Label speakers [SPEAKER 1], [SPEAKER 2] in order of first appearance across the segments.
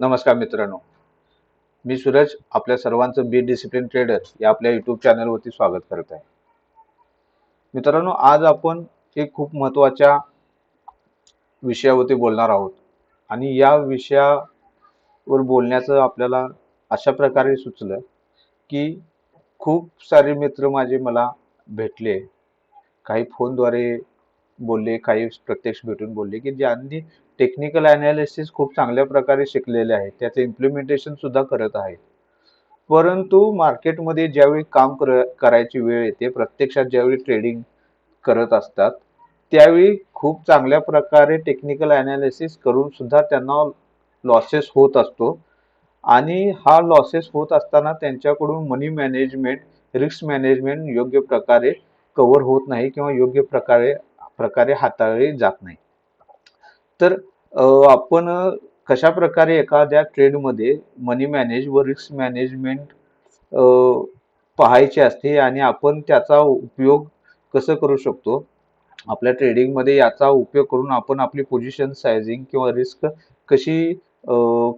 [SPEAKER 1] नमस्कार मित्रांनो. मी सूरज आपल्या सर्वांचं बी डिसिप्लिन ट्रेडर या आपल्या यूट्यूब चॅनलवरती स्वागत करत आहे. मित्रांनो आज आपण एक खूप महत्त्वाच्या विषयावरती बोलणार आहोत. आणि या विषयावर बोलण्याचं आपल्याला अशा प्रकारे सुचलं की खूप सारे मित्र माझे मला भेटले. काही फोनद्वारे बोलले काही प्रत्यक्ष भेटून बोलले की ज्यांनी टेक्निकल अनालिसिस खूप चांगल्या प्रकारे शिकलेले आहेत. त्याचे इम्प्लिमेंटेशन सुद्धा करत आहेत. परंतु मार्केटमध्ये ज्यावेळी काम कर करायची वेळ येते प्रत्यक्षात ज्यावेळी ट्रेडिंग करत असतात त्यावेळी खूप चांगल्या प्रकारे टेक्निकल अनालिसिस करून सुद्धा त्यांना लॉसेस होत असतो. आणि हा लॉसेस होत असताना त्यांच्याकडून मनी मॅनेजमेंट रिस्क मॅनेजमेंट योग्य प्रकारे कव्हर होत नाही किंवा योग्य प्रकारे प्रकारे हाताळली जात नाही. तर आपण कशा प्रकारे एखाद्या ट्रेडमध्ये मनी मॅनेज व रिस्क मॅनेजमेंट पाहायचे असते आणि आपण त्याचा उपयोग कसं करू शकतो? आपल्या ट्रेडिंगमध्ये याचा उपयोग करून आपण आपली पोझिशन सायझिंग किंवा रिस्क कशी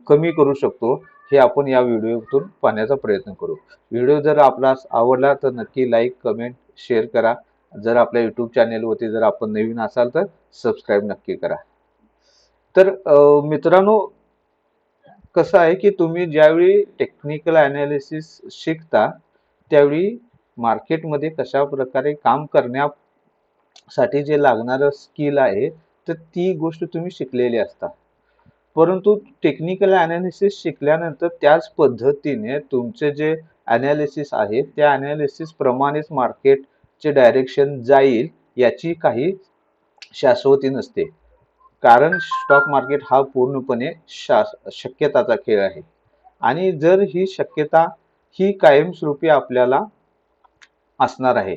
[SPEAKER 1] कमी करू शकतो हे आपण या व्हिडिओतून पाहण्याचा प्रयत्न करू. व्हिडिओ जर आपला आवडला तर नक्की लाईक कमेंट शेअर करा. जर आपल्या यूट्यूब चॅनेलवरती जर आपण नवीन असाल तर सबस्क्राईब नक्की करा. तर मित्रांनो कसं आहे की तुम्ही ज्यावेळी टेक्निकल अनालिसिस शिकता त्यावेळी मार्केटमध्ये कशा प्रकारे काम करण्यासाठी जे लागणारं स्किल आहे तर ती गोष्ट तुम्ही शिकलेली असता. परंतु टेक्निकल अनालिसिस शिकल्यानंतर त्याच पद्धतीने तुमचे जे अनालिसिस आहे त्या अनालिसिस प्रमाणेच मार्केटचे डायरेक्शन जाईल याची काही शाश्वती नसते. कारण स्टॉक मार्केट हा पूर्णपणे शास शक्यताचा खेळ आहे. आणि जर ही शक्यता ही कायमस्वरूपी आपल्याला असणार आहे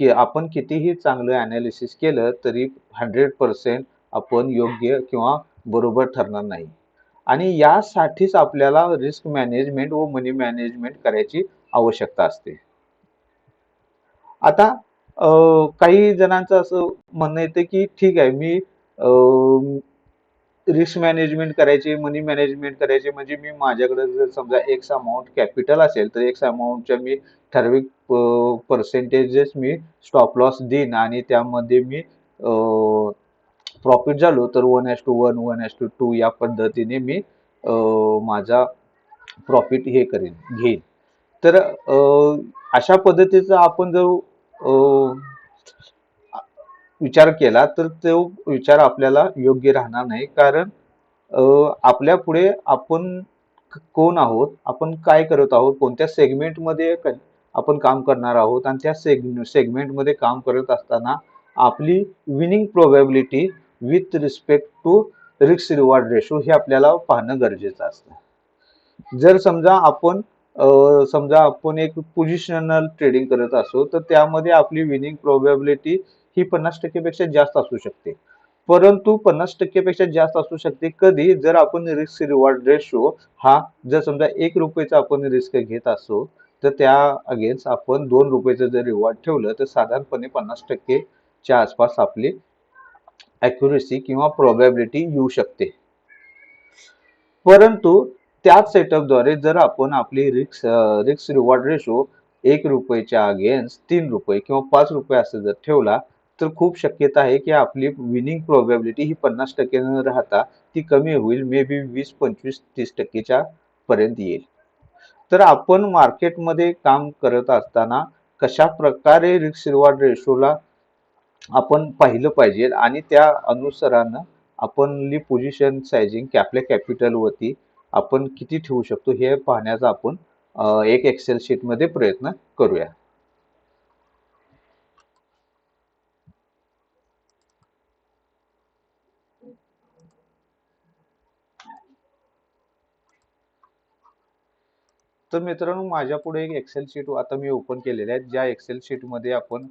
[SPEAKER 1] की आपण कितीही चांगलं अनालिसिस केलं तरी हंड्रेड पर्सेंट आपण योग्य किंवा बरोबर ठरणार नाही. आणि यासाठीच आपल्याला रिस्क मॅनेजमेंट व मनी मॅनेजमेंट करायची आवश्यकता असते. आता काही जणांचं असं म्हणणं येतं की ठीक आहे मी रिस्क मॅनेजमेंट करायची मनी मॅनेजमेंट करायची म्हणजे मी माझ्याकडे जर समजा एक्स अमाऊंट कॅपिटल असेल तर एक्स अमाऊंटच्या मी ठराविक पर्सेंटेजेस मी स्टॉप लॉस देईन आणि त्यामध्ये मी प्रॉफिट झालो तर one is to one one is to two या पद्धतीने मी माझा प्रॉफिट हे करेन घेईन. तर अशा पद्धतीचं आपण जर विचार केला तर तो विचार आपल्याला योग्य राहणार नाही. कारण आपल्या पुढे आपण कोण आहोत? आपण काय करत आहोत? कोणत्या सेगमेंटमध्ये आपण काम करणार आहोत? आणि त्या सेग सेगमेंटमध्ये काम करत असताना आपली winning probability with respect to risk reward ratio हे आपल्याला पाहणं गरजेचं असतं. जर समजा आपण समजा आपण एक पोझिशनल ट्रेडिंग करत असो तर त्यामध्ये आपली विनिंग प्रोबॅबिलिटी ही पन्नास टक्केपेक्षा जास्त असू शकते. परंतु पन्नास टक्केपेक्षा जास्त असू शकते. कधी जर आपण रिस्क रिवॉर्ड रेशो हा जर समजा एक रुपयेचा आपण रिस्क घेत असो तर त्या अगेन्स्ट आपण दोन रुपयेचं जर रिवॉर्ड ठेवलं तर साधारणपणे पन्नास टक्केच्या आसपास आपली ॲक्युरेसी किंवा प्रॉबॅबिलिटी येऊ शकते. परंतु त्याच सेटअपद्वारे जर आपण आपली रिक्स रिक्स रिवॉर्ड रेशो एक रुपयेच्या अगेन्स्ट तीन रुपये किंवा पाच रुपये असं जर ठेवला तर खूप शक्यता आहे की आपली विनिंग प्रोबॅबिलिटी ही पन्नास टक्के न राहता ती कमी होईल मे बी वीस पंचवीस तीस टक्केच्या पर्यंत येईल. तर आपण मार्केटमध्ये काम करत असताना कशा प्रकारे रिक्स रिवॉर्ड रेशोला आपण पाहिलं पाहिजे आणि त्या अनुसारानं आपण पोझिशन सायझिंग आपल्या कॅपिटलवरती आपण किती ठेवू शकतो हे पाहण्याचा आपण एक एक्सेल शीटमध्ये प्रयत्न करूया. तर मित्रांनो माझ्या पुढे एक एक्सेल शीट आता मी ओपन केलेले आहे ज्या एक्सेल शीटमध्ये आपण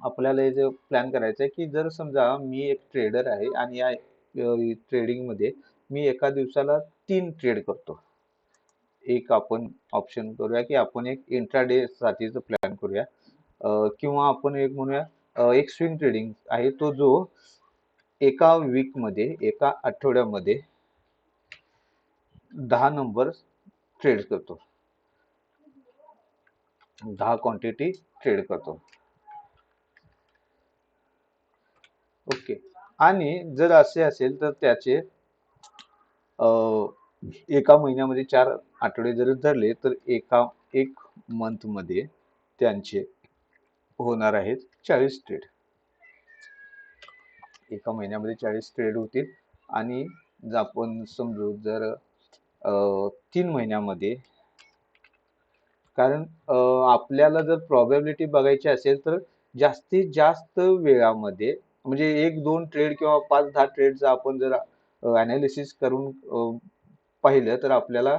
[SPEAKER 1] आपल्याला हे जे प्लॅन करायचं आहे की जर समजा मी एक ट्रेडर आहे आणि या ट्रेडिंगमध्ये मी एका दिवसाला तीन ट्रेड करतो. एक आपण ऑप्शन करूया की आपण एक इंट्राडे साठीचं प्लॅन करूया. किंवा आपण एक म्हणूया एक स्विंग ट्रेडिंग आहे. तो जो एका वीकमध्ये एका आठवड्यामध्ये दहा नंबर ट्रेड करतो. दहा क्वांटिटी ट्रेड करतो. ओके आणि जर असे असेल तर त्याचे एका महिन्यामध्ये चार आठवडे जर धरले तर एका एक मंथमध्ये त्यांचे होणार आहेत चाळीस ट्रेड एका महिन्यामध्ये चाळीस ट्रेड होतील. आणि जर आपण समजू जर तीन महिन्यामध्ये. कारण आपल्याला जर प्रॉबेबिलिटी बघायची असेल तर जास्तीत जास्त वेळामध्ये म्हणजे एक दोन ट्रेड किंवा पाच दहा ट्रेडचं आपण जर अनालिसिस करून पाहिलं तर आपल्याला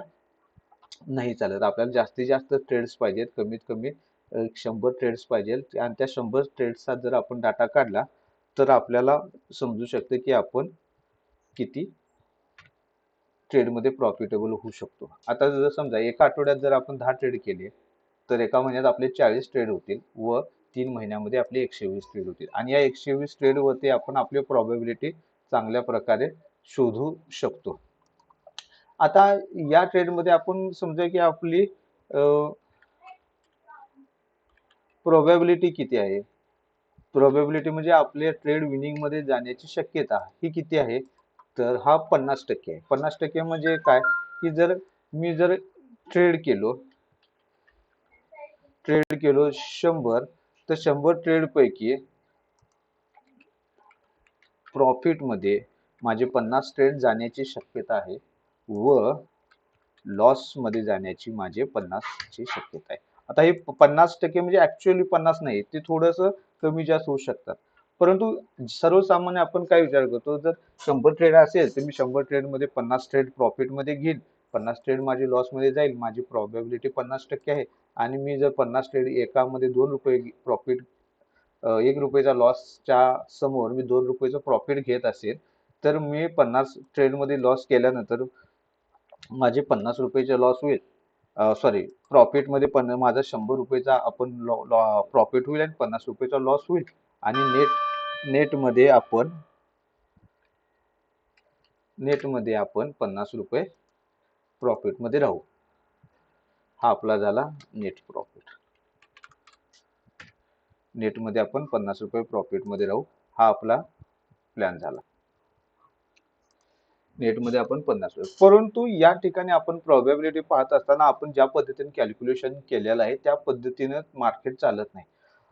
[SPEAKER 1] नाही चालत. आपल्याला जास्तीत जास्त ट्रेड्स पाहिजेत कमीत कमी शंभर ट्रेड्स पाहिजेत. आणि त्या शंभर ट्रेड्सचा जर आपण डाटा काढला तर आपल्याला समजू शकते की आपण किती ट्रेडमध्ये प्रॉफिटेबल होऊ शकतो. आता जर समजा एका आठवड्यात जर आपण दहा ट्रेड केले तर एका महिन्यात आपले चाळीस ट्रेड होतील व तीन महिन्यामध्ये आपले एकशे वीस ट्रेड होतील. आणि या एकशे वीस ट्रेडवरती आपण आपली प्रॉबॅबिलिटी चांगल्या प्रकारे शोधू शकतो. आता या ट्रेडमध्ये आपण समजा की आपली प्रोबॅबिलिटी किती आहे? प्रोबॅबिलिटी म्हणजे आपले ट्रेड विनिंगमध्ये जाण्याची शक्यता ही किती आहे? तर हा पन्नास टक्के आहे. पन्नास टक्के म्हणजे काय? की जर मी जर ट्रेड केलो ट्रेड केलो शंभर तर शंभर ट्रेड पैकी प्रॉफिटमध्ये माझे पन्नास ट्रेड जाण्याची शक्यता आहे व लॉसमध्ये जाण्याची माझे पन्नासची शक्यता आहे. आता हे पन्नास टक्के म्हणजे ऍक्च्युअली पन्नास नाही ते थोडंसं कमी जास्त होऊ शकतात. परंतु सर्वसामान्य आपण काय विचार करतो? जर शंभर ट्रेड असेल तर मी शंभर ट्रेडमध्ये पन्नास ट्रेड प्रॉफिटमध्ये घेईल पन्नास ट्रेड माझी लॉसमध्ये जाईल. माझी प्रॉबेबिलिटी पन्नास टक्के आहे. आणि मी जर पन्नास ट्रेड एकामध्ये दोन रुपये प्रॉफिट एक रुपयाचा लॉसच्या समोर मी दोन रुपयाचं प्रॉफिट घेत असेल तर मी पन्नास ट्रेडमध्ये लॉस केल्यानंतर माझे पन्नास रुपयाचे लॉस होईल. सॉरी प्रॉफिटमध्ये पण माझा शंभर रुपयेचा आपण लॉ लॉ प्रॉफिट होईल आणि पन्नास रुपयेचा लॉस होईल. आणि नेट नेटमध्ये आपण नेटमध्ये आपण पन्नास रुपये प्रॉफिटमध्ये राहू. हा आपला झाला नेट प्रॉफिट नेटमध्ये आपण पन्नास रुपये प्रॉफिटमध्ये राहू. हा आपला प्लॅन झाला. नेटमध्ये आपण पन्नास रुपये. परंतु या ठिकाणी आपण प्रॉबॅबिलिटी पाहत असताना आपण ज्या पद्धतीने कॅल्क्युलेशन केलेलं आहे त्या पद्धतीनं मार्केट चालत नाही.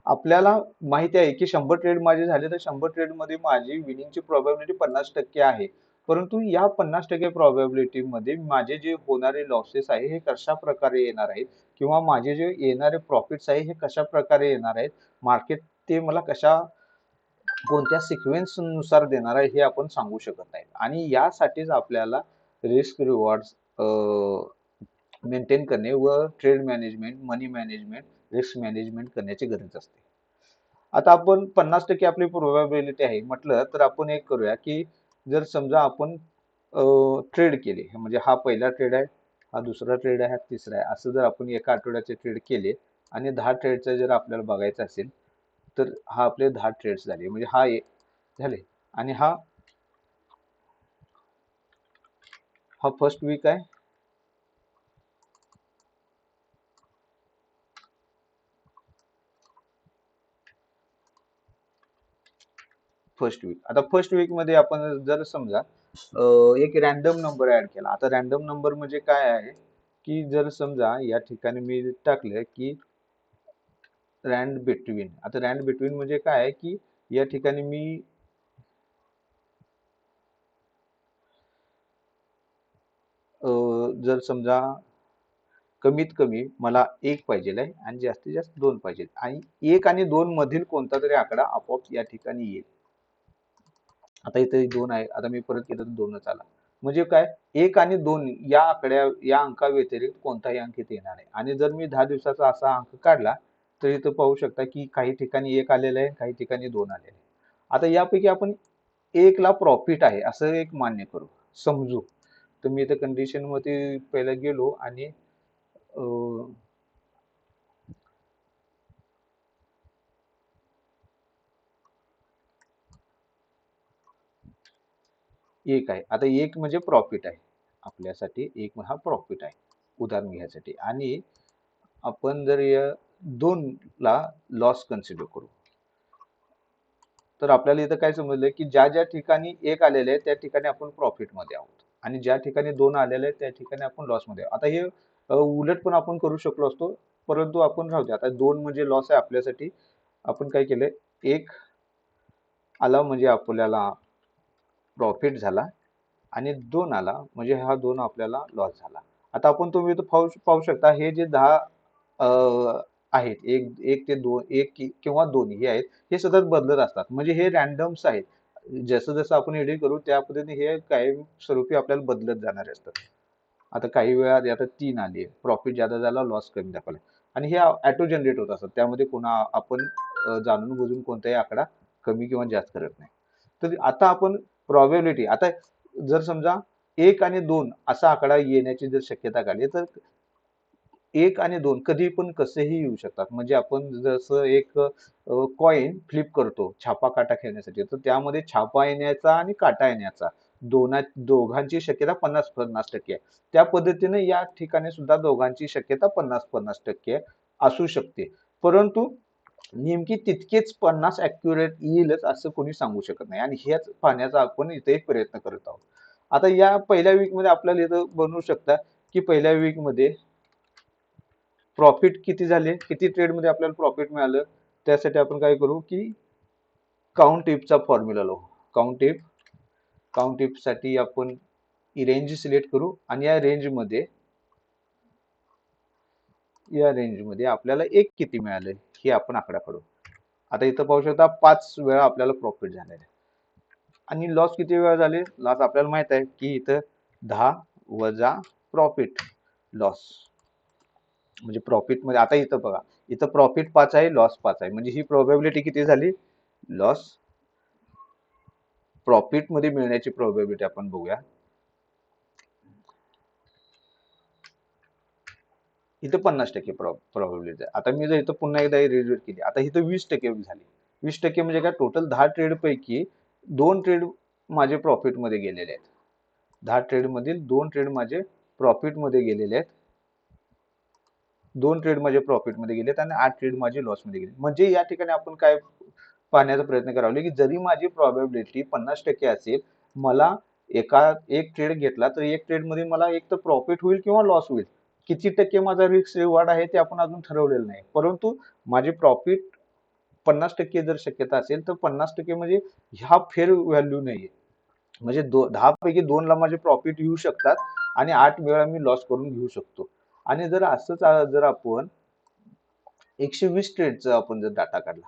[SPEAKER 1] आपल्याला माहिती आहे की शंभर ट्रेड माझे झाले तर शंभर ट्रेडमध्ये माझी विनिंगची प्रॉबॅबिलिटी पन्नास टक्के आहे. परंतु या पन्नास टक्के प्रॉबॅबिलिटी मध्ये माझे जे होणारे लॉसेस आहे हे कशा प्रकारे येणार आहेत? किंवा माझे जे येणारे प्रॉफिट्स आहे हे कशा प्रकारे येणार आहेत? मार्केट ते मला कशा कोणत्या सिक्वेन्सनुसार देणार आहे हे आपण सांगू शकत नाही. आणि यासाठीच आपल्याला रिस्क रिवॉर्ड्स मेंटेन करणे व trade management money management risk management करण्याची गरज असते. आता आपण पन्नास टक्के आपली प्रोबॅबिलिटी आहे. म्हटलं तर आपण एक करूया की जर समजा आपण ट्रेड केले म्हणजे हा पहिला ट्रेड आहे हा दुसरा ट्रेड आहे हा तिसरा आहे. असं जर आपण एका आठवड्याचे ट्रेड केले आणि दहा ट्रेडचा जर आपल्याला बघायचं असेल तर हा आपले दहा ट्रेड्स झाले. म्हणजे हा एक झाले. आणि हा हा फर्स्ट वीक आहे. फर्स्ट वीक आता फर्स्ट वीकमध्ये आपण जर समजा एक रॅन्डम नंबर ऍड केला. आता रॅन्डम नंबर म्हणजे काय आहे की जर समजा या ठिकाणी मी टाकलं की रँड बिटवीन आता रँड बिटवीन म्हणजे काय आहे की या ठिकाणी मी जर समजा कमीत कमी मला एक पाहिजे आहे आणि जास्तीत जास्त दोन पाहिजे आणि एक आणि दोन मधील कोणता तरी आकडा आपोआप या ठिकाणी येईल. आता इथे दोन आहे. आता मी परत केलं तर दोनच आला. म्हणजे काय? एक आणि दोन या आकड्या या अंका व्यतिरिक्त कोणताही अंक इथे येणार आहे आणि जर मी दहा दिवसाचा असा अंक काढला तर इथं पाहू शकता की काही ठिकाणी एक आलेलं आहे काही ठिकाणी दोन आलेले आहे आता यापैकी आपण एकला प्रॉफिट आहे असं एक मान्य करू. समजू. तर मी इथं कंडिशनमध्ये पहिला गेलो आणि एक आहे. आता एक म्हणजे प्रॉफिट आहे. आपल्यासाठी एक हा प्रॉफिट आहे. उदाहरण घ्यायसाठी आणि आपण जर या दोनला लॉस कन्सिडर करू. तर आपल्याला इथं काय समजलं की ज्या ज्या ठिकाणी एक आलेले आहे त्या ठिकाणी आपण प्रॉफिटमध्ये आहोत. आणि ज्या ठिकाणी दोन आलेले आहेत त्या ठिकाणी आपण लॉसमध्ये आहोत. आता हे उलट पण आपण करू शकलो असतो. परंतु आपण राहू दे आता दोन म्हणजे लॉस आहे आपल्यासाठी. आपण काय केलंय? एक आला म्हणजे आपल्याला प्रॉफिट झाला आणि दोन आला. म्हणजे हा दोन आपल्याला लॉस झाला. आता आपण तुम्ही पाहू पाहू शकता हे जे दहा आहेत एक एक ते दोन एक किंवा दोन हे आहेत हे सतत बदलत असतात. म्हणजे हे रॅन्डम्स आहेत. जसं जसं आपण एडिट करू त्या पद्धतीने हे कायम स्वरूपी आपल्याला बदलत जाणारे असतात. आता काही वेळा आता तीन आली प्रॉफिट जादा झाला लॉस कमी दाखवला आणि हे ॲटो जनरेट होत असतात. त्यामध्ये कोणा आपण जाणून बुजून कोणताही आकडा कमी किंवा जास्त करत नाही. तर आता आपण प्रॉबेबिलिटी आता जर समजा एक आणि दोन असा आकडा येण्याची जर शक्यता काढली तर एक आणि दोन कधी पण कसेही येऊ शकतात. म्हणजे आपण जसं एक कॉईन फ्लिप करतो छापा काटा खेळण्यासाठी तर त्यामध्ये छापा येण्याचा आणि काटा येण्याचा दोना दोघांची शक्यता पन्नास पन्नास टक्के आहे. त्या पद्धतीने या ठिकाणी सुद्धा दोघांची शक्यता पन्नास पन्नास टक्के असू शकते. परंतु नेमकी तितकेच पन्नास अॅक्युरेट येईलच असं कोणी सांगू शकत नाही. आणि हेच पाहण्याचा आपण इथे एक प्रयत्न करत आहोत. आता या पहिल्या वीकमध्ये आपल्याला इथं बनवू शकता की पहिल्या वीकमध्ये प्रॉफिट किती झाले किती ट्रेडमध्ये आपल्याला प्रॉफिट मिळालं त्यासाठी आपण काय करू की काउंट चा फॉर्म्युला लावू. काउंट इफ काउंट इफसाठी आपण रेंज सिलेक्ट करू आणि या रेंजमध्ये या रेंजमध्ये आपल्याला एक किती मिळालं हे आपण आकडा काढू. आता इथं पाहू शकता पाच वेळा आपल्याला प्रॉफिट झालेलं आहे. आणि लॉस किती वेळा झाले? लॉस आपल्याला माहीत आहे की इथं दहा वजा प्रॉफिट लॉस म्हणजे प्रॉफिटमध्ये आता इथं बघा इथं प्रॉफिट पाच आहे लॉस पाच आहे. म्हणजे ही प्रॉबेबिलिटी किती झाली? लॉस प्रॉफिटमध्ये मिळण्याची प्रॉबेबिलिटी आपण बघूया. इथं पन्नास टक्के प्रोबॅबिलिटी आहे. आता मी जर इथं पुन्हा एकदा रिव्ह्यू केली आता इथं वीस टक्के झाली. वीस टक्के म्हणजे काय? टोटल दहा ट्रेडपैकी दोन ट्रेड माझे प्रॉफिटमध्ये गेलेले आहेत. दहा ट्रेडमधील दोन ट्रेड माझे प्रॉफिटमध्ये गेलेले आहेत. दोन ट्रेड माझे प्रॉफिटमध्ये गेले आहेत आणि आठ ट्रेड माझे लॉसमध्ये गेले म्हणजे या ठिकाणी आपण काय पाहण्याचा प्रयत्न करावा की जरी माझी प्रॉबेबिलिटी पन्नास टक्के असेल मला एका एक ट्रेड घेतला तर एक ट्रेडमध्ये मला एक तर प्रॉफिट होईल किंवा लॉस होईल. किती टक्के माझा रिस्क रिवॉर्ड आहे ते आपण अजून ठरवलेलं नाही. परंतु माझे प्रॉफिट पन्नास टक्के जर शक्यता असेल तर पन्नास टक्के म्हणजे ह्या फेर व्हॅल्यू नाहीये म्हणजे दो दहा पैकी दोनला माझे प्रॉफिट येऊ शकतात आणि आठ वेळा मी लॉस करून घेऊ शकतो. आणि जर असंच जर आपण एकशे वीस ट्रेडचा आपण जर डाटा काढला.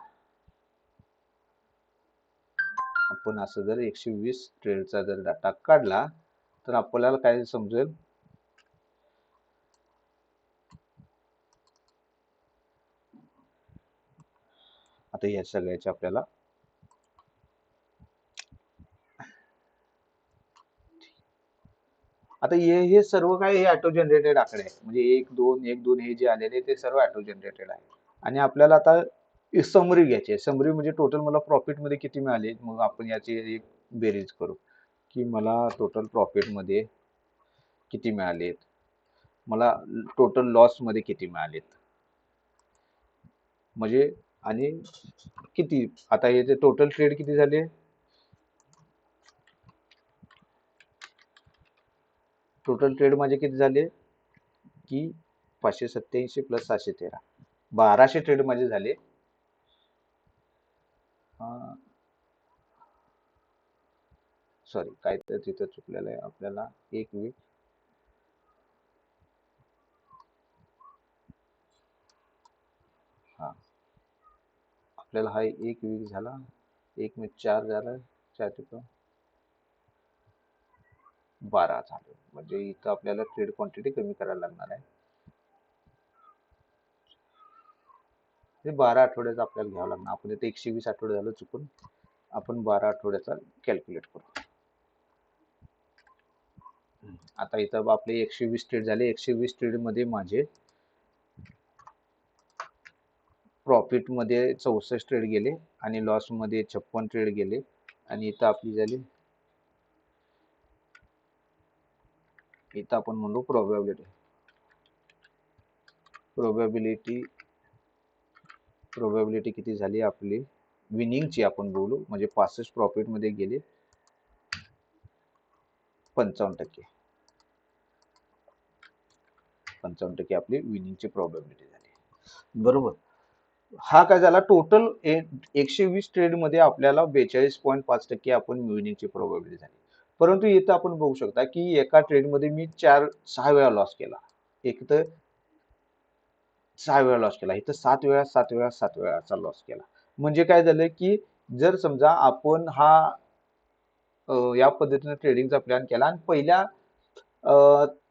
[SPEAKER 1] आपण असं जर एकशे वीस ट्रेडचा जर डाटा काढला तर आपल्याला काय समजेल? आता या सगळ्याचे आपल्याला. आता हे हे सर्व काय हे ऑटो जनरेटेड आकडे आहेत. म्हणजे एक दोन एक दोन हे जे आलेले ते सर्व ऑटो जनरेटेड आहे आणि आपल्याला आता समरी घ्यायची आहे. समरी म्हणजे टोटल मला प्रॉफिटमध्ये किती मिळाले मग आपण याची एक बेरीज करू. की मला टोटल प्रॉफिटमध्ये किती मिळालेत? मला टोटल लॉसमध्ये किती मिळालेत? म्हणजे आणि किती? आता याचे टोटल ट्रेड किती झाले टोटल ट्रेड माझे किती झाले की पाचशे सत्याऐंशी प्लस सहाशे तेरा. बाराशे ट्रेड माझे झाले सॉरी काय तर तिथं चुकलेलं आहे आपल्याला. एक मिनिट. आपल्याला हा एक वीक झाला. एक मी चार झाला. चार तिथं बारा झाले. म्हणजे इथं आपल्याला ट्रेड क्वांटिटी कमी करायला लागणार आहे. हे बारा आठवड्याचं आपल्याला घ्यावं लागणार. आपण इथे एकशे वीस आठवडे झालं चुकून. आपण बारा आठवड्याचा कॅल्क्युलेट करू आता इथं आपले एकशे वीस ट्रेड झाले. एकशे वीस ट्रेडमध्ये माझे प्रॉफिटमध्ये चौसष्ट ट्रेड गेले आणि लॉसमध्ये छप्पन ट्रेड गेले. आणि इथं आपली झाली. इथं आपण म्हणलो प्रोबॅबिलिटी प्रोबॅबिलिटी प्रोबॅबिलिटी किती झाली आपली? विनिंगची आपण बोलू. म्हणजे पासष्ट प्रॉफिटमध्ये गेले. पंचावन्न टक्के. पंचावन्न टक्के आपली विनिंगची प्रॉबॅबिलिटी झाली. बरोबर? हा काय झाला? टोटल एकशे वीस ट्रेडमध्ये आपल्याला बेचाळीस पॉईंट पाच टक्के आपण विनिंगची प्रोबॅबिलिटी झाली. परंतु इथं आपण बघू शकता की एका ट्रेडमध्ये मी चार सहा वेळा लॉस केला. एक तर सहा वेळा लॉस केला. इथं सात वेळा सात वेळा सात वेळाचा लॉस केला. म्हणजे काय झालं की जर समजा आपण हा या पद्धतीने ट्रेडिंगचा प्लॅन केला आणि पहिल्या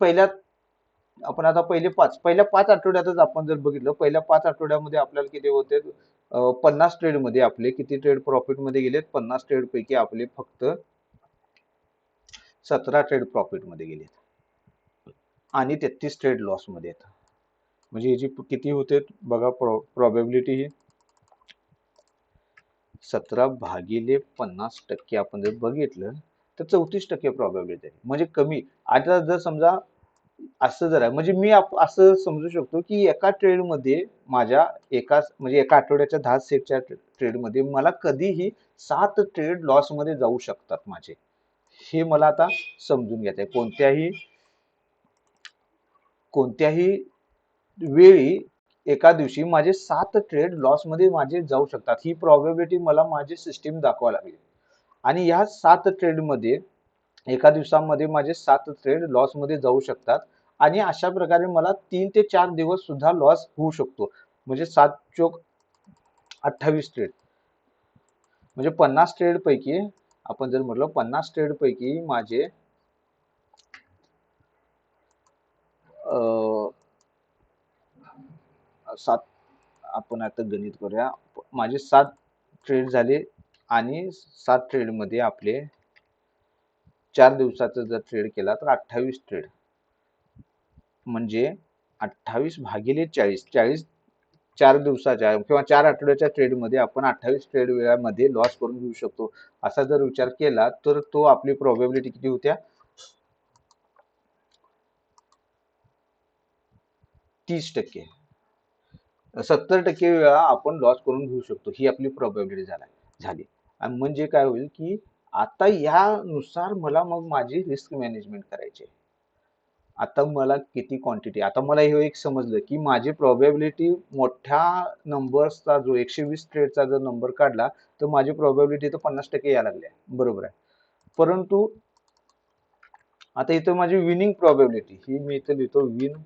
[SPEAKER 1] पहिल्या आपण आता पहिले पाच पहिल्या पाच आठवड्यातच आपण जर बघितलं पहिल्या पाच आठवड्यामध्ये आपल्याला किती होते? पन्नास ट्रेडमध्ये आपले किती ट्रेड प्रॉफिटमध्ये गेलेत? पन्नास ट्रेडपैकी आपले फक्त सतरा ट्रेड प्रॉफिटमध्ये गेलेत. आणि तेहतीस ट्रेड लॉसमध्ये आहेत. म्हणजे याची किती होते? बघा प्रॉ प्रॉबेबिलिटी ही. सतरा भागिले पन्नास टक्के आपण जर बघितलं तर चौतीस टक्के प्रॉबेबिलिटी आहे. म्हणजे कमी. आता जर समजा असं जरा म्हणजे मी असं समजू शकतो की एका ट्रेडमध्ये माझ्या एका म्हणजे एका आठवड्याच्या दहा सेटच्या ट्रेडमध्ये मला कधीही सात ट्रेड लॉसमध्ये जाऊ शकतात माझे. हे मला आता समजून घ्यायचं आहे कोणत्याही कोणत्याही वेळी एका दिवशी माझे सात ट्रेड लॉसमध्ये माझे जाऊ शकतात. ही प्रॉबेबिलिटी मला माझी सिस्टीम दाखवा लागेल. आणि ह्या सात ट्रेडमध्ये एका दिवसामध्ये माझे सात ट्रेड लॉसमध्ये जाऊ शकतात. आणि अशा प्रकारे मला तीन ते चार दिवस सुद्धा लॉस होऊ शकतो. म्हणजे सात चोक अठ्ठावीस ट्रेड म्हणजे पन्नास ट्रेडपैकी आपण जर म्हटलं पन्नास ट्रेडपैकी माझे सात आपण आता गणित करूया. माझे सात ट्रेड झाले आणि सात ट्रेडमध्ये आपले चार दिवसाचा जर ट्रेड केला तर अठ्ठावीस ट्रेड म्हणजे अठ्ठावीस भागिले चाळीस. चाळीस चार दिवसाच्या किंवा चार आठवड्याच्या ट्रेडमध्ये आपण अठ्ठावीस ट्रेड वेळामध्ये लॉस करून घेऊ शकतो. असा जर विचार केला तर तो आपली प्रॉबेबिलिटी किती होत्या? तीस टक्के. सत्तर टक्के वेळा आपण लॉस करून घेऊ शकतो. ही आपली प्रॉबेबिलिटी झाला झाली. आणि म्हणजे काय होईल की आता यानुसार मला मग माझी रिस्क मॅनेजमेंट करायची आहे. आता मला किती क्वांटिटी आता मला हे एक समजलं की माझी प्रॉबेबिलिटी मोठ्या नंबर्सचा जो एकशे वीस ट्रेडचा जर नंबर काढला तर माझी प्रॉबेबिलिटी तर पन्नास टक्के यायला लागली आहे. बरोबर आहे. परंतु आता इथं माझी विनिंग प्रॉबेबिलिटी ही मी इथं लिहितो विन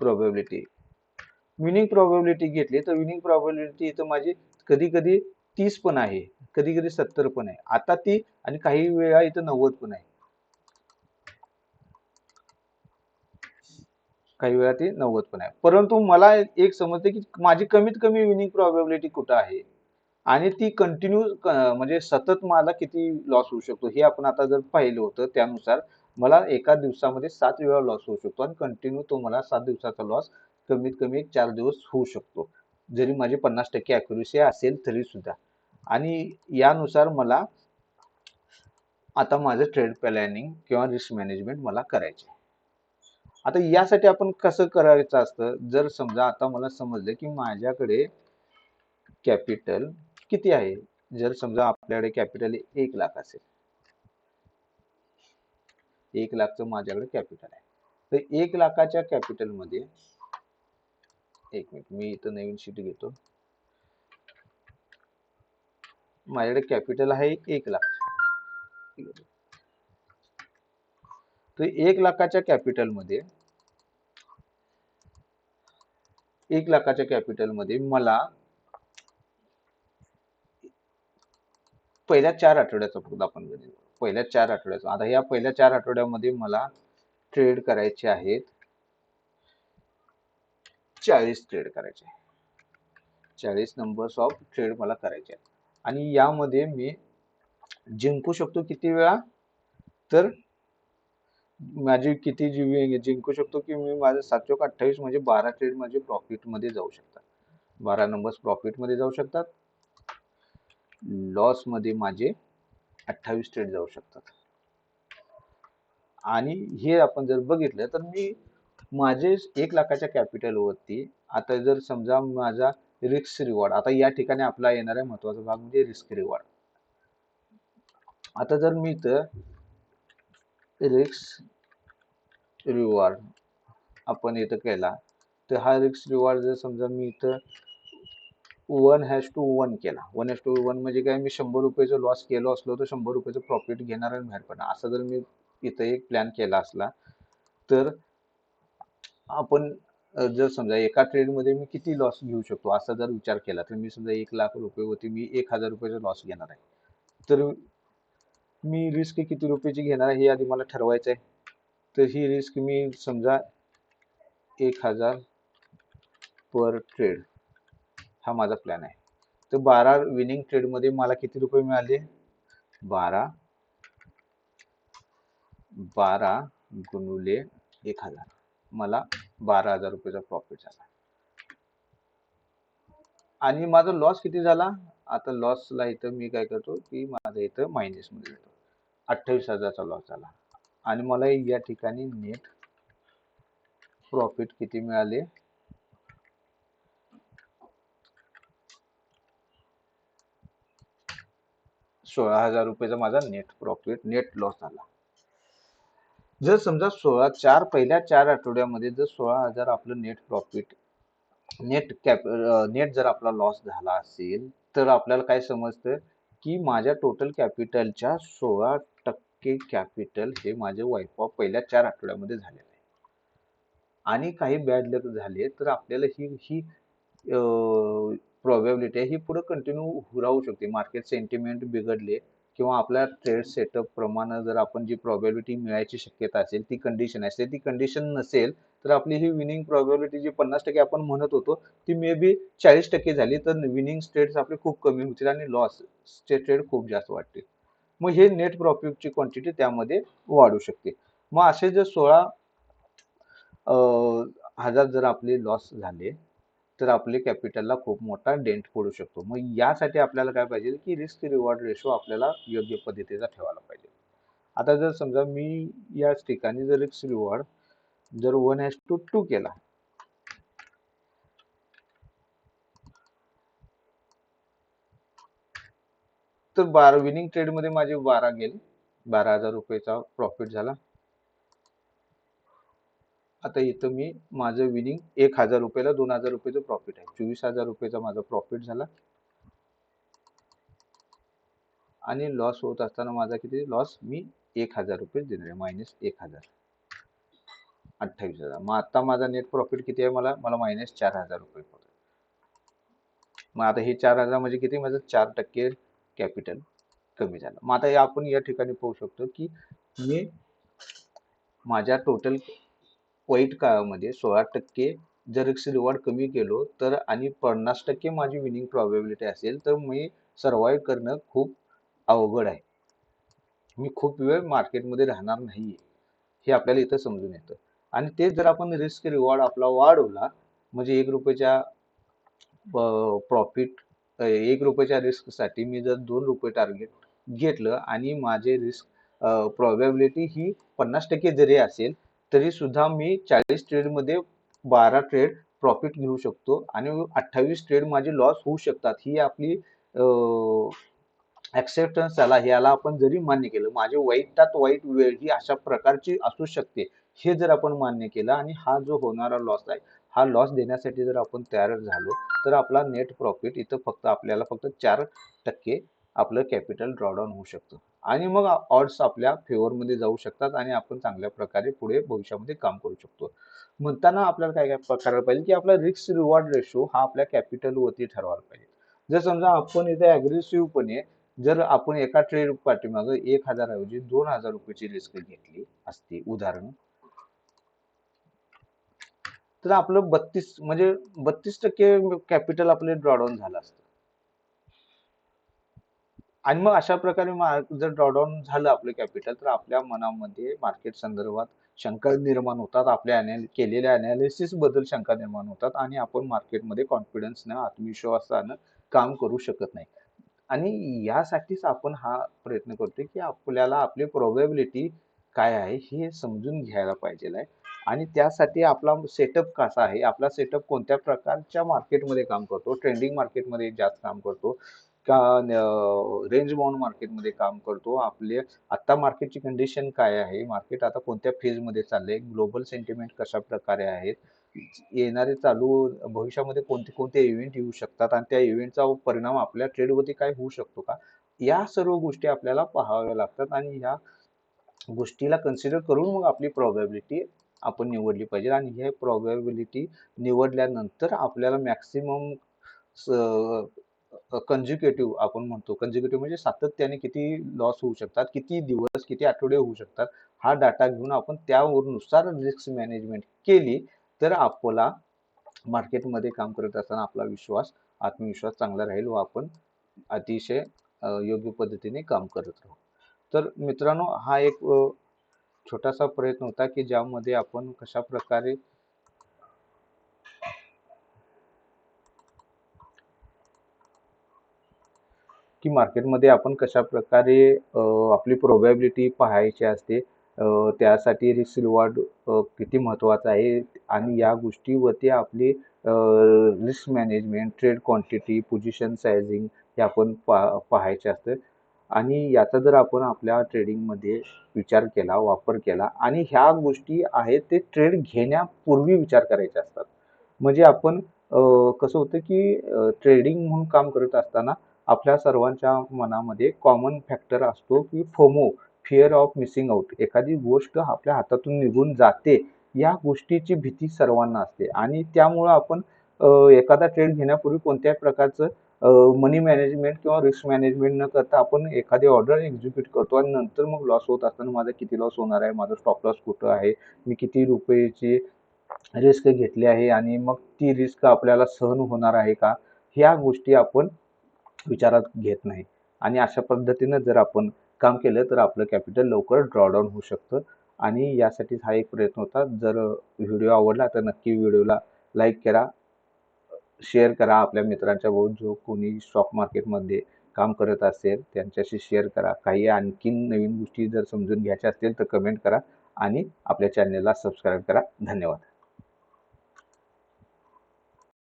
[SPEAKER 1] प्रॉबेबिलिटी विनिंग प्रॉबेबिलिटी घेतली तर विनिंग प्रॉबेबिलिटी इथं माझी कधी कधी तीस पण आहे कधी कधी सत्तर पण आहे. आता ती आणि काही वेळा इथं नव्वद पण आहे. काही वेळा ती नव्वद पण आहे. परंतु मला एक समजते की माझी कमीत कमी विनिंग प्रॉबेबिलिटी कुठं आहे? आणि ती कंटिन्यू म्हणजे सतत मला किती लॉस होऊ शकतो? हे आपण आता जर पाहिलं होतं त्यानुसार मला एका दिवसामध्ये सात वेळा लॉस होऊ शकतो आणि कंटिन्यू तो मला सात दिवसाचा लॉस कमीत कमी चार दिवस होऊ शकतो. जरी माझी पन्नास टक्के ॲक्युरेसी असेल तरी सुद्धा आणि यानुसार मला आता माझं ट्रेड प्लॅनिंग किंवा रिस्क मॅनेजमेंट मला करायचे आता यासाठी आपण कसं करायचं असतं? जर समजा आता मला समजलं की माझ्याकडे कॅपिटल किती आहे? जर समजा आपल्याकडे कॅपिटल एक लाख असेल. एक लाखचं माझ्याकडे कॅपिटल आहे. तर एक लाखाच्या कॅपिटलमध्ये एक मिनिट मी इथं नवीन शीट घेतो. माझ्याकडे कॅपिटल आहे एक लाख. तर एक लाखाच्या कॅपिटलमध्ये एक लाखाच्या कॅपिटलमध्ये मला पहिल्या चार आठवड्याचा फक्त आपण पहिल्या चार आठवड्याचा. आता या पहिल्या चार आठवड्यामध्ये मला ट्रेड करायचे आहेत. चाळीस ट्रेड करायचे. चाळीस नंबर्स ऑफ ट्रेड मला करायचे आहेत. आणि यामध्ये मी जिंकू शकतो किती वेळा? तर माझी किती जीवी जिंकू शकतो की मी माझं सात अठ्ठावीस म्हणजे बारा ट्रेड माझे प्रॉफिटमध्ये जाऊ शकतात. बारा नंबर्स प्रॉफिटमध्ये जाऊ शकतात. लॉसमध्ये माझे अठ्ठावीस ट्रेड जाऊ शकतात. आणि हे आपण जर बघितलं तर मी माझे एक लाखाच्या कॅपिटल वरती आता जर समजा माझा रिस्क रिवॉर्ड आता या ठिकाणी आपला येणारा महत्त्वाचा भाग म्हणजे रिस्क रिवॉर्ड आता जर मी इथं रिस्क रिवॉर्ड आपण इथं केला तर हा रिस्क रिवॉर्ड जर समजा मी इथं वन हॅश टू वन केला वन हॅश टू वन म्हणजे काय? मी शंभर रुपयेचं लॉस केलो असलो तर शंभर रुपयाचं प्रॉफिट घेणार आणि बाहेर पडणार. असं जर मी इथं एक प्लॅन केला असला तर आपण जर समजा एका ट्रेडमध्ये मी किती लॉस घेऊ शकतो? असा जर विचार केला तर मी समजा एक लाख रुपये होती मी एक हजार रुपयाचा लॉस घेणार आहे. तर मी रिस्क किती रुपयाची घेणार आहे हे आधी मला ठरवायचं आहे. तर ही रिस्क मी समजा एक हजार पर ट्रेड हा माझा प्लॅन आहे. तर बारा विनिंग ट्रेडमध्ये मला किती रुपये मिळाले? बारा बारा गुणुले एक हजार. मला बारा हजार रुपयाचा प्रॉफिट झाला. आणि माझा लॉस किती झाला? आता लॉसला इथं मी काय करतो की माझं इथं मायनसमध्ये येतो. अठ्ठावीस हजारचा लॉस झाला. आणि मला या ठिकाणी नेट प्रॉफिट किती मिळाले? सोळा हजार रुपयाचा माझा नेट प्रॉफिट नेट लॉस झाला. जर समजा सोळा चार पहिल्या चार आठवड्यामध्ये जर सोळा हजार आपलं net profit net cap net जर आपला लॉस झाला असेल तर आपल्याला काय समजतं? की माझ्या टोटल कॅपिटलच्या सोळा टक्के कॅपिटल हे माझे वाईफ ऑफ पहिल्या चार आठवड्यामध्ये झालेलं आहे. आणि काही बॅड लक झाले तर आपल्याला ही ही प्रॉबॅबिलिटी आहे ही पुढे कंटिन्यू राहू शकते. मार्केट सेंटिमेंट बिघडले किंवा आपल्या ट्रेड सेटअप प्रमाणे जर आपण जी प्रॉबॅबिलिटी मिळायची शक्यता असेल ती कंडिशन असेल ती कंडिशन नसेल तर आपली ही विनिंग प्रॉबॅबिलिटी जी पन्नास टक्के आपण म्हणत होतो ती मे बी चाळीस टक्के झाली तर विनिंग स्टेट्स आपले खूप कमी होतील आणि लॉस चे ट्रेड खूप जास्त वाढतील मग हे नेट प्रॉफिटची क्वांटिटी त्यामध्ये वाढू शकते. मग असे जर सोळा हजार जर आपले लॉस झाले तर आपले कॅपिटलला खूप मोठा डेंट पडू शकतो. मग यासाठी आपल्याला काय पाहिजे? की रिस्क रिवॉर्ड रेशो आपल्याला योग्य पद्धतीचा ठेवायला पाहिजे. आता जर समजा मी याच ठिकाणी जर रिस्क रिवॉर्ड जर वन हॅश टू टू केला. तर बारा विनिंग ट्रेडमध्ये माझे बारा गेले. बारा हजार रुपयेचा प्रॉफिट झाला. आता इथं मी माझं विनिंग एक हजार रुपयाला दोन हजार रुपयाचं प्रॉफिट आहे. चोवीस हजार रुपयाचा माझा प्रॉफिट झाला. आणि लॉस होत असताना माझा किती? लॉस मी एक हजार रुपये देणार आहे. मायनस एक हजार. अठ्ठावीस हजार. मग आता माझा नेट प्रॉफिट किती आहे मला? मला मायनस चार हजार रुपये मग आता हे चार हजार म्हणजे किती? माझं चार टक्के कॅपिटल कमी झालं. मग आता आपण या ठिकाणी पाहू शकतो की मी माझ्या टोटल वाईट काळामध्ये सोळा टक्के जर रिक्स रिवॉर्ड कमी केलो तर आणि पन्नास टक्के माझी विनिंग प्रॉबॅबिलिटी असेल तर मी सर्वाईव्ह करणं खूप अवघड आहे. मी खूप वेळ मार्केटमध्ये राहणार नाही हे आपल्याला इथं समजून येतं. आणि तेच जर आपण रिस्क रिवॉर्ड आपला वाढवला म्हणजे एक रुपयाच्या प्रॉफिट एक रुपयाच्या रिस्कसाठी मी जर दोन रुपये टार्गेट घेतलं आणि माझे रिस्क प्रॉबॅबिलिटी ही पन्नास टक्के जरी असेल तरी सुद्धा मी चाळीस ट्रेडमध्ये बारा ट्रेड प्रॉफिट घेऊ शकतो आणि अठ्ठावीस ट्रेड माझे लॉस होऊ शकतात. ही आपली ऍक्सेप्टन्स आला ह्याला आपण जरी मान्य केलं माझे वाईटात वाईट वेळ ही अशा प्रकारची असू शकते हे जर आपण मान्य केलं आणि हा जो होणारा लॉस आहे हा लॉस देण्यासाठी जर आपण तयार झालो तर आपला नेट प्रॉफिट इथं फक्त आपल्याला फक्त चार टक्के आपलं कॅपिटल ड्रॉडाऊन होऊ शकतं. आणि मग ऑड्स आपल्या फेवरमध्ये जाऊ शकतात आणि आपण चांगल्या प्रकारे पुढे भविष्यामध्ये काम करू शकतो. म्हणताना आपल्याला काय काय करायला पाहिजे की आपला रिस्क रिवॉर्ड रेशो हा आपल्या कॅपिटलवरती ठरवायला पाहिजे. जर समजा आपण इथे अग्रेसिव्हपणे जर आपण एका ट्रेड पाठीमागं एक हजारऐवजी दोन हजार रुपयाची रिस्क घेतली असती उदाहरण. तर आपलं बत्तीस म्हणजे बत्तीस टक्के कॅपिटल आपले ड्रॉडाऊन झालं असतं. आणि मग अशा प्रकारे मा- जर ड्रॉडाऊन झालं आपलं कॅपिटल तर आपल्या मनामध्ये मार्केट संदर्भात शंका निर्माण होतात. आपल्या अनाल केलेल्या अनालिसिसबद्दल शंका निर्माण होतात आणि आपण मार्केटमध्ये कॉन्फिडन्सनं आत्मविश्वासानं काम करू शकत नाही. आणि यासाठीच आपण हा प्रयत्न करतोय की आपल्याला आपली प्रोबेबिलिटी काय आहे हे समजून घ्यायला पाहिजे आहे. आणि त्यासाठी आपला सेटअप कसा आहे? आपला सेटअप कोणत्या प्रकारच्या मार्केटमध्ये काम करतो? ट्रेंडिंग मार्केटमध्ये जास्त काम करतो? का रेंज बाउंड मार्केटमध्ये काम करतो? आपले आत्ता मार्केटची कंडिशन काय आहे? मार्केट आता कोणत्या फेजमध्ये चाललंय? ग्लोबल सेंटिमेंट कशा प्रकारे आहेत? येणारे चालू भविष्यामध्ये कोणते कोणते इव्हेंट येऊ शकतात? आणि त्या इव्हेंटचा परिणाम आपल्या ट्रेडवरती काय होऊ शकतो का? या सर्व गोष्टी आपल्याला पाहाव्या लागतात आणि ह्या गोष्टीला कन्सिडर करून मग आपली प्रॉबॅबिलिटी आपण निवडली पाहिजे. आणि हे प्रॉबॅबिलिटी निवडल्यानंतर आपल्याला मॅक्सिमम कंज्युकेटिव्ह आपण म्हणतो. कंज्युकेटिव्ह म्हणजे सातत्याने किती लॉस होऊ शकतात किती दिवस किती आठवडे होऊ शकतात हा डाटा घेऊन आपण त्यानुसार रिस्क मॅनेजमेंट केली तर आपला मार्केटमध्ये काम करत असताना आपला विश्वास आत्मविश्वास चांगला राहील व आपण अतिशय योग्य पद्धतीने काम करत राहू. तर मित्रांनो हा एक छोटासा प्रयत्न होता की ज्यामध्ये आपण कशा प्रकारे की मार्केटमध्ये आपण कशा प्रकारे आपली प्रोबॅबिलिटी पाहायची असते त्यासाठी रिस्क रिवॉर्ड किती महत्त्वाचं आहे आणि या गोष्टीवरती आपली risk management trade quantity position sizing हे आपण पा पाहायचे असतं. आणि याचा जर आपण आपल्या ट्रेडिंगमध्ये विचार केला वापर केला आणि ह्या गोष्टी आहेत ते ट्रेड घेण्यापूर्वी विचार करायचे असतात. म्हणजे आपण कसं होतं की ट्रेडिंग म्हणून काम करत असताना आपल्या सर्वांच्या मनामध्ये कॉमन फॅक्टर असतो की FOMO fear of missing out एखादी गोष्ट आपल्या हातातून निघून जाते या गोष्टीची भीती सर्वांना असते. आणि त्यामुळं आपण एखादा ट्रेड घेण्यापूर्वी कोणत्याही प्रकारचं मनी मॅनेजमेंट किंवा रिस्क मॅनेजमेंट न करता आपण एखादी ऑर्डर एक्झिक्यूट करतो आणि नंतर मग लॉस होत असताना माझा किती लॉस होणार आहे माझा स्टॉप लॉस कुठं आहे मी किती रुपयेची रिस्क घेतली आहे आणि मग ती रिस्क आपल्याला सहन होणार आहे का? ह्या गोष्टी आपण विचारात घेत नाही. आणि अशा पद्धतीनं जर आपण काम केलं तर आपलं कॅपिटल लवकर ड्रॉडाऊन होऊ शकतं. आणि यासाठी हा एक प्रयत्न होता. जर व्हिडिओ आवडला तर नक्की व्हिडिओला लाईक करा. शेअर करा आपल्या मित्रांच्या बहुत जो कोणी स्टॉक मार्केटमध्ये काम करत असेल त्यांच्याशी शेअर करा. काही आणखीन नवीन गोष्टी जर समजून घ्यायच्या असतील तर कमेंट करा. आणि आपल्या चॅनलला सबस्क्राईब करा. धन्यवाद.